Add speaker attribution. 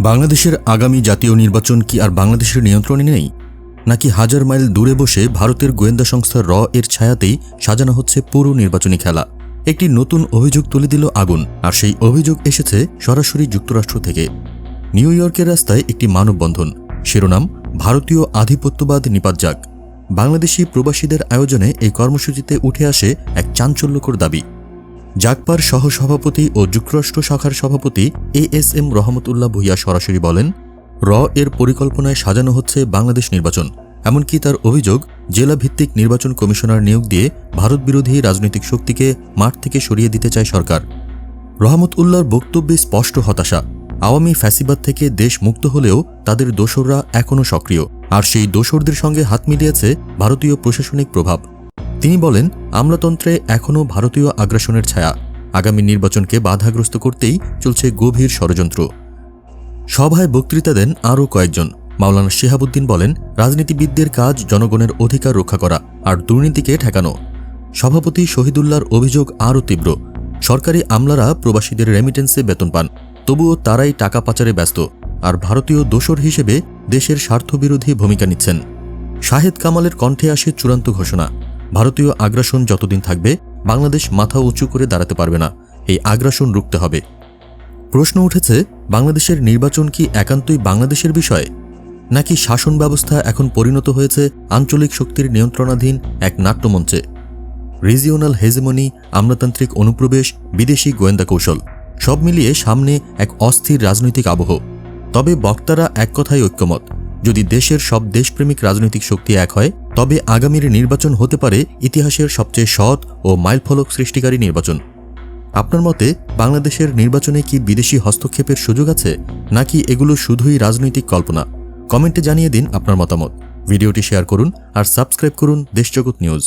Speaker 1: বাংলাদেশের আগামী জাতীয় নির্বাচন কি আর বাংলাদেশের নিয়ন্ত্রণে নেই? নাকি হাজার মাইল দূরে বসে ভারতের গোয়েন্দা সংস্থা র এর ছায়াতেই সাজানো হচ্ছে পুরো নির্বাচনী খেলা। একটি নতুন অভিযোগ তুলে দিল আগুন, আর সেই অভিযোগ এসেছে সরাসরি যুক্তরাষ্ট্র থেকে। নিউ ইয়র্কের রাস্তায় একটি মানববন্ধন। শিরোনাম, ভারতীয় আধিপত্যবাদ নিপাত যাক। বাংলাদেশি প্রবাসীদের আয়োজনে এই কর্মসূচিতে উঠে আসে এক চাঞ্চল্যকর দাবি। জাগপার সহসভাপতি ও যুক্তরাষ্ট্র শাখার সভাপতি A S M Rahmatullah Bhuiyan সরাসরি বলেন, র এর পরিকল্পনায় সাজানো হচ্ছে বাংলাদেশ নির্বাচন, এমনকি তার অভিযোগ জেলা ভিত্তিক নির্বাচন কমিশনার নিয়োগ দিয়ে ভারত বিরোধী রাজনৈতিক শক্তিকে মাঠ থেকে সরিয়ে দিতে চায় সরকার। রহমত উল্লাহর বক্তব্যে স্পষ্ট হতাশা, আওয়ামী ফ্যাসিবাদ থেকে দেশ মুক্ত হলেও তাদের দোসররা এখনও সক্রিয়, আর সেই দোসরদের সঙ্গে হাত মিলিয়েছে ভারতীয় প্রশাসনিক প্রভাব। তিনি বলেন, আমলাতন্ত্রে এখনও ভারতীয় আগ্রাসনের ছায়া। আগামী নির্বাচনকে বাধাগ্রস্ত করতেই চলছে গভীর ষড়যন্ত্র। সভায় বক্তৃতা দেন আরও কয়েকজন। মাওলানা শিহাবুদ্দিন বলেন, রাজনীতিবিদদের কাজ জনগণের অধিকার রক্ষা করা আর দুর্নীতিকে ঠেকানো। সভাপতি শহীদুল্লাহর অভিযোগ আরও তীব্র। সরকারি আমলারা প্রবাসীদের রেমিটেন্সে বেতন পান। তবুও তারাই টাকা পাচারে ব্যস্ত। আর ভারতীয় দোসর হিসেবে দেশের স্বার্থবিরোধী ভূমিকা নিচ্ছেন। শাহেদ কামালের কণ্ঠে আসে চূড়ান্ত ঘোষণা। ভারতীয় আগ্রাসন যতদিন থাকবে, বাংলাদেশ মাথা উঁচু করে দাঁড়াতে পারবে না। এই আগ্রাসন রুখতে হবে। প্রশ্ন উঠেছে, বাংলাদেশের নির্বাচন কি একান্তই বাংলাদেশের বিষয়? নাকি শাসন ব্যবস্থা এখন পরিণত হয়েছে আঞ্চলিক শক্তির নিয়ন্ত্রণাধীন এক নাট্যমঞ্চে? রিজিওনাল হেজেমনি, আমলাতান্ত্রিক অনুপ্রবেশ, বিদেশি গোয়েন্দা কৌশল, সব মিলিয়ে সামনে এক অস্থির রাজনৈতিক আবহ। তবে বক্তারা এক কথায় ঐক্যমত। যদি দেশের সব দেশপ্রেমিক রাজনৈতিক শক্তি এক হয়, তবে আগামীর নির্বাচন হতে পারে ইতিহাসের সবচেয়ে সৎ ও মাইলফলক সৃষ্টিকারী নির্বাচন। আপনার মতে বাংলাদেশের নির্বাচনে কি বিদেশি হস্তক্ষেপের সুযোগ আছে, নাকি এগুলো শুধুই রাজনৈতিক কল্পনা? কমেন্টে জানিয়ে দিন আপনার মতামত। ভিডিওটি শেয়ার করুন আর সাবস্ক্রাইব করুন দেশজগৎ নিউজ।